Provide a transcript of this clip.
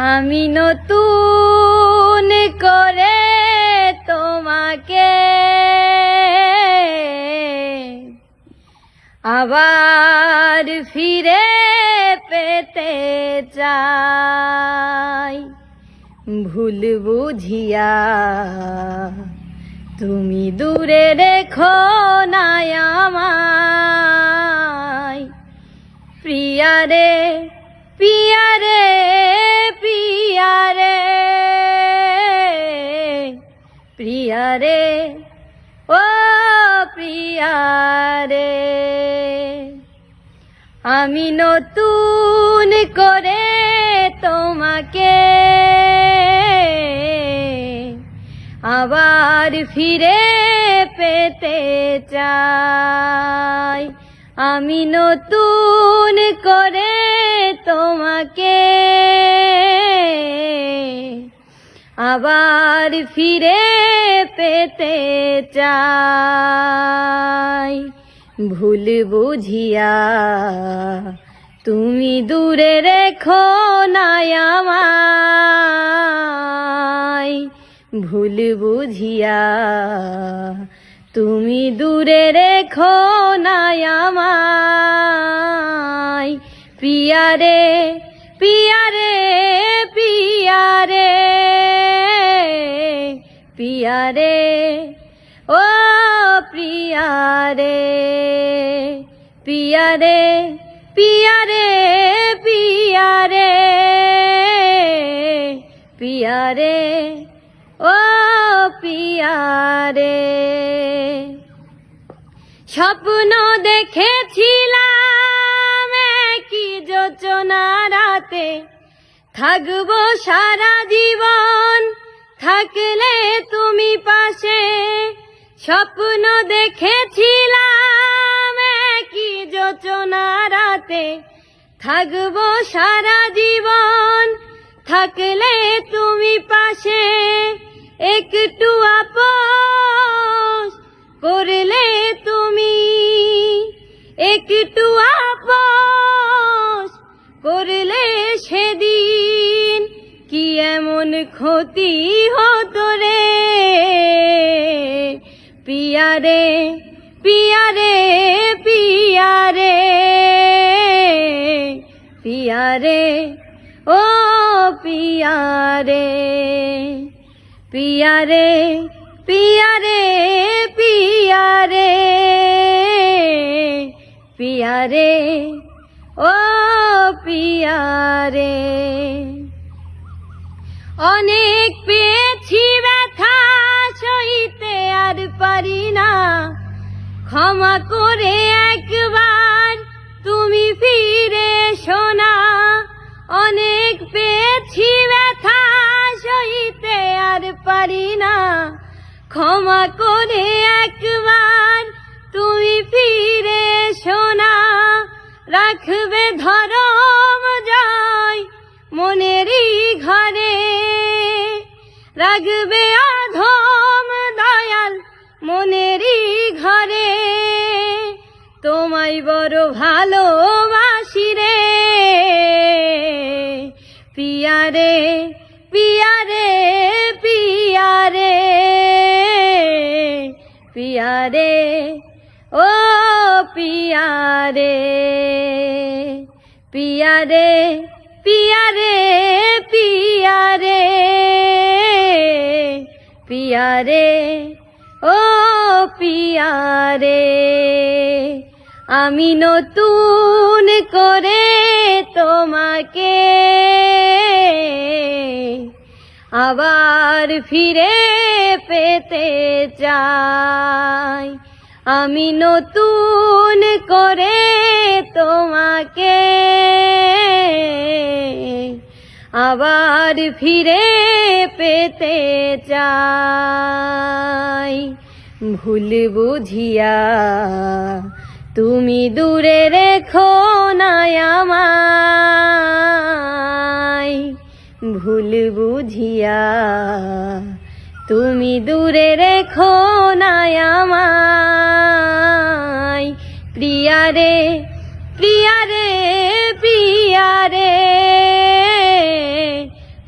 আমি নতুন করে তোমাকে। আবার ফিরে পেতে চাই। ভুল বুঝিয়া তুমি দূরে রেখো না আমায়। প্রিয়ারে পিয়ারে প্রিয়ারে ও প্রিয়া রে। আমি নতুন করে তোমাকে আবার ফিরে পেতে চাই। আমি নতুন করে তোমাকে আবার ফিরে পেতে চাই। ভুল বুঝিয়া তুমি দূরে রেখো না আমায়। ভুল বুঝিয়া তুমি দূরে রেখো না আমায়। পিয়ারে পিয়ারে পিয়ারে পিয়ারে ও প্রিয়ারে পিয়ারে পিয়ারে পিয়ারে পিয়ারে ও পিয়ারে স্বপ্ন দেখেছিলাম কি যোচনা রাতে, থাকব সারা জীবন থাকলে তুমি পাশে। স্বপ্ন দেখেছিলাম কি যোচনা রাতে। থাকব সারা জীবন, থাকলে তুমি পাশে। একটু আপোষ করলে তুমি। একটু আপোষ করলে কি এমন ক্ষতি হতো রে। পিয়ারে পিয়ারে পিয়ারে পিয়ারে, ও পিয়ারে। পিয়ারে পিয়ারে পিয়ারে পিয়ারে, ও পিয়ারে। অনেক পেয়েছি ব্যথা, সইতে আর পারি না। ক্ষমা করে একবার তুমি ফিরে শোনা অনেক পেয়েছি ব্যথা, সইতে আর পারি না। ক্ষমা করে একবার তুমি ফিরে শোনা রাখবে ধরম রাখবে অধম দয়াল মনেরই ঘরে। তোমায় বড় ভালোবাসি রে। পিয়ারে পিয়ারে পিয়ারে পিয়ারে ও পিয়ারে পিয়ারে পিয়ারে পিয়ারে পিয়ারে, ও পিয়ারে, আমি নতুন করে তোমাকে আবার ফিরে পেতে চাই। আমি নতুন করে তোমাকে আবার ফিরে পেতে চাই। ভুল বুঝিয়া তুমি দূরে রেখো না আমায়। ভুল বুঝিয়া তুমি দূরে রেখো না আমায়। প্রিয়ারে প্রিয়ারে প্রিয়ারে